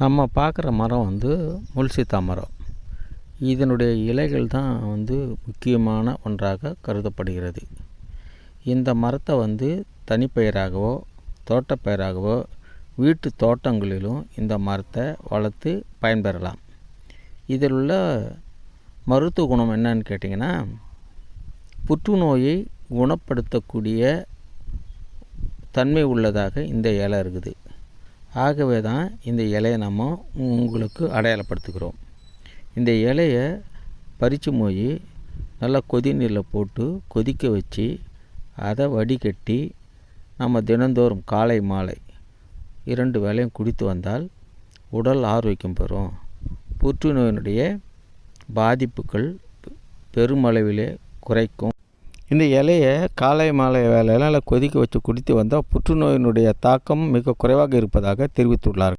நம்ம பார்க்குற மரம் வந்து முல்சித்தா மரம். இதனுடைய இலைகள் தான் வந்து முக்கியமான ஒன்றாக கருதப்படுகிறது. இந்த மரத்தை வந்து தனிப்பயிராகவோ தோட்டப்பயிராகவோ வீட்டு தோட்டங்களிலும் இந்த மரத்தை வளர்த்து பயன்பெறலாம். இதில் உள்ள மருத்துவ குணம் என்னன்னு கேட்டிங்கன்னா புற்றுநோயை குணப்படுத்தக்கூடிய தன்மை உள்ளதாக இந்த இலை இருக்குது. ஆகவே தான் இந்த இலையை நம்ம உங்களுக்கு அடையாளப்படுத்துகிறோம். இந்த இலையை பறித்து போய் நல்லா கொதி நீரில் போட்டு கொதிக்க வச்சு அதை வடிகட்டி நம்ம தினந்தோறும் காலை மாலை இரண்டு வேளையும் குடித்து வந்தால் உடல் ஆரோக்கியம் பெறும். புற்றுநோயினுடைய பாதிப்புகள் பெருமளவிலே குறைக்கும். இந்த இலையை காலை மாலை வேலையில் கொதிக்க வச்சு குடித்து வந்தால் புற்றுநோயினுடைய தாக்கம் மிக குறைவாக இருப்பதாக தெரிவித்துள்ளார்கள்.